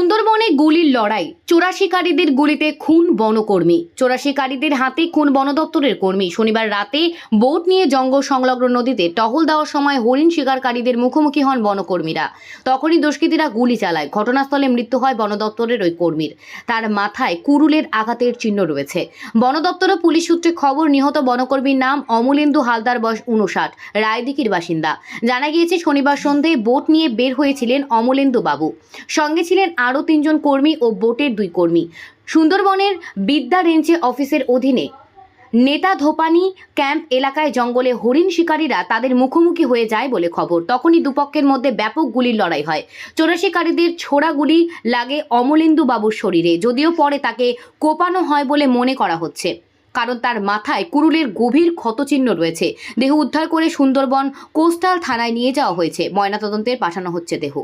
সুন্দরবনে গুলির লড়াই। চোরাশিকারীদের গুলিতে খুন বনকর্মী। চোরাশিকারীদের হাতে খুন বন দপ্তরের কর্মী। শনিবার রাতে বোট নিয়ে জঙ্গল সংলগ্ন নদীতে টহল দেওয়ার সময় হরিণ শিকারকারীদের মুখোমুখি হন বনকর্মীরা। তখনই দুষ্কৃতীরা গুলি চালায়। ঘটনাস্থলে মৃত্যু হয় বন দপ্তরের ওই কর্মীর। তার মাথায় কুরুলের আঘাতের চিহ্ন রয়েছে। বন দপ্তর ও পুলিশ সূত্রে খবর, নিহত বনকর্মীর নাম অমলেন্দু হালদার, বয়স উনষাট রায়দিকির বাসিন্দা। জানা গিয়েছে, শনিবার সন্ধে বোট নিয়ে বের হয়েছিলেন অমলেন্দু বাবু। সঙ্গে ছিলেন আরও তিনজন কর্মী ও বোটের দুই কর্মী। সুন্দরবনের বিদ্যা রেঞ্জে অফিসের অধীনে নেতা ধোপানি ক্যাম্প এলাকায় জঙ্গলে হরিণ শিকারীরা তাদের মুখোমুখি হয়ে যায় বলে খবর। তখনই দুপক্ষের মধ্যে ব্যাপক গুলির লড়াই হয়। চোরাশিকারীদের ছোড়া গুলি লাগে অমলেন্দু বাবুর শরীরে, যদিও পরে তাকে কোপানো হয় বলে মনে করা হচ্ছে। কারণ তার মাথায় কুরুলের গভীর ক্ষতচিহ্ন রয়েছে। দেহ উদ্ধার করে সুন্দরবন কোস্টাল থানায় নিয়ে যাওয়া হয়েছে। ময়নাতদন্তের পাঠানো হচ্ছে দেহ।